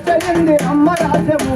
చెప్తయండి అమ్మ రాజము